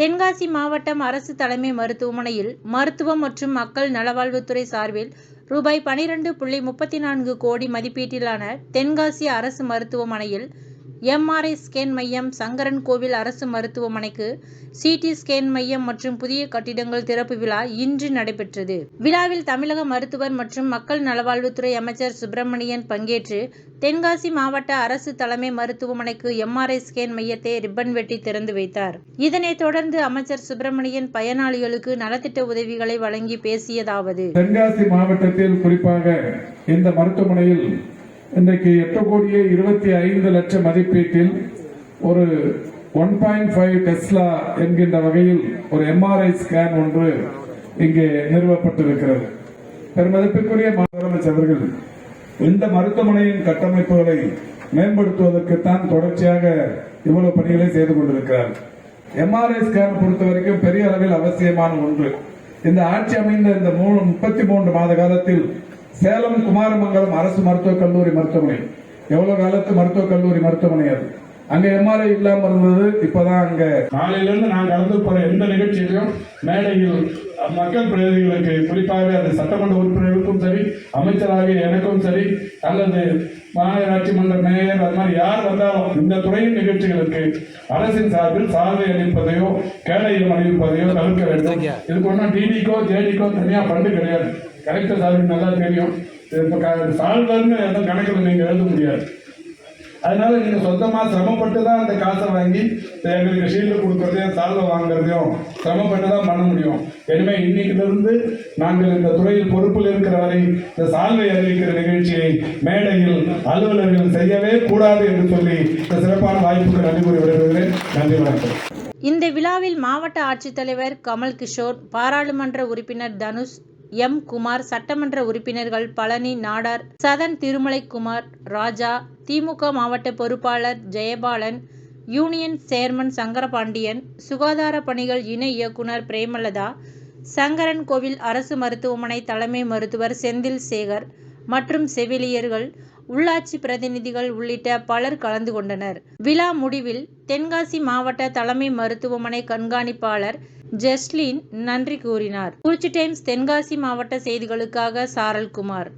தென்காசி மாவட்டம் அரசு தலைமை மருத்துவமனையில் மருத்துவம் மற்றும் மக்கள் நலவாழ்வுத்துறை சார்பில் ரூபாய் பனிரெண்டு புள்ளி முப்பத்தி நான்கு கோடி மதிப்பீட்டிலான தென்காசி அரசு மருத்துவமனையில் எம்ஆர்ஐ ஸ்கேன் மையம் சங்கரன் கோவில் அரசு மருத்துவமனைக்கு சிடி ஸ்கேன் மையம் மற்றும் புதிய கட்டிடங்கள் திறப்பு விழா இன்று நடைபெற்றது. விழாவில் தமிழக மருத்துவர் மற்றும் மக்கள் நலவாழ்வுத்துறை அமைச்சர் சுப்பிரமணியன் பங்கேற்று தென்காசி மாவட்ட அரசு தலைமை மருத்துவமனைக்கு எம்ஆர்ஐ ஸ்கேன் மையத்தை ரிப்பன் வெட்டி திறந்து வைத்தார். இதனைத் தொடர்ந்து அமைச்சர் சுப்பிரமணியன் பயனாளிகளுக்கு நலத்திட்ட உதவிகளை வழங்கி பேசியதாவது. தென்காசி மாவட்டத்தில் குறிப்பாக இந்த மருத்துவமனையில் இன்றைக்கு எட்டு கோடியே இருபத்தி ஐந்து லட்சம் மதிப்பீட்டில் ஒரு ஒன் பாயிண்ட் ஃபைவ் டெஸ்லா என்கின்ற வகையில் ஒரு எம்ஆர்ஐ ஸ்கேன் ஒன்று இங்கே நிறுவப்பட்டிருக்கிறது. பெருமதிப்பிற்குரிய முதலமைச்சர் அவர்கள் இந்த மருத்துவமனையின் கட்டமைப்புகளை மேம்படுத்துவதற்குத்தான் தொடர்ச்சியாக இவ்வளவு பணிகளை செய்து கொண்டிருக்கிறார். எம்ஆர்ஐ ஸ்கேன் பொறுத்த வரைக்கும் பெரிய அளவில் அவசியமான ஒன்று. இந்த ஆட்சி அமைந்த இந்த மூணு முப்பத்தி மூன்று மாத காலத்தில் சேலம் குமாரமங்கலம் அரசு மருத்துவக் கல்லூரி மருத்துவமனை. எவ்வளவு காலத்து மருத்துவக் கல்லூரி மருத்துவமனை அது? அங்க எம்ஆர்ஐ இல்லாம இருந்தது இப்பதான் அங்க. நாளையிலிருந்து நான் கலந்து போற எந்த நிகழ்ச்சியிலும் மேடையில் மக்கள் பிரதிநிதிகளுக்கு குறிப்பாக அது சட்டமன்ற உறுப்பினர்களுக்கும் சரி அமைச்சராகிய எனக்கும் சரி அல்லது மாநகராட்சி மன்ற மேயர் அது மாதிரி யார் வந்தாலும் இந்த துறையின் நிகழ்ச்சிகளுக்கு அரசின் சார்பில் சாதனை அளிப்பதையோ கேடயம் அளிப்பதையோ தவிர்க்க வேண்டும். இதுக்கு ஒன்றும் டிடிக்கோ ஜேடிக்கோ தனியாக ஃபண்டு கிடையாது. கலெக்டர் சார்பில் நல்லா தெரியும். இப்போ சால்வர்னு எதுவும் கணக்கில் நீங்கள் எழுத முடியாது. அதனால நீங்க சொந்தமா சிரமப்பட்டு தான் அந்த காசை வாங்கி எங்களுக்கு ஷீல்டு கொடுக்கறதையும் சால்வை வாங்குறதையும் சிரமப்பட்டு தான் பண்ண முடியும். எனவே இன்னைக்குல இருந்து நாங்கள் இந்த துறையில் பொறுப்பில் இருக்கிற வரை இந்த சால்வை அறிவிக்கிற நிகழ்ச்சியை மேடையில் அலுவலர்கள் செய்யவே கூடாது என்று சொல்லி இந்த சிறப்பான வாய்ப்புக்கு நன்றி கூறி விடுகிறேன் நன்றி வணக்கம். இந்த விழாவில் மாவட்ட ஆட்சித்தலைவர் கமல் கிஷோர் பாராளுமன்ற உறுப்பினர் தனுஷ் எம். குமார் சட்டமன்ற உறுப்பினர்கள் பழனி நாடார் சதன் திருமலைக்குமார் ராஜா திமுக மாவட்ட பொறுப்பாளர் ஜெயபாலன் யூனியன் சேர்மன் சங்கரபாண்டியன் சுகாதார பணிகள் இணை இயக்குனர் பிரேமலதா சங்கரன் கோவில் அரசு மருத்துவமனை தலைமை மருத்துவர் செந்தில் சேகர் மற்றும் செவிலியர்கள் உள்ளாட்சி பிரதிநிதிகள் உள்ளிட்ட பலர் கலந்து கொண்டனர். விழா முடிவில் தென்காசி மாவட்ட தலைமை மருத்துவமனை கண்காணிப்பாளர் ஜெஸ்லின் நன்றி கூறினார். குறிச்சி டைம்ஸ் தென்காசி மாவட்ட செய்திகளுக்காக சாரல்குமார்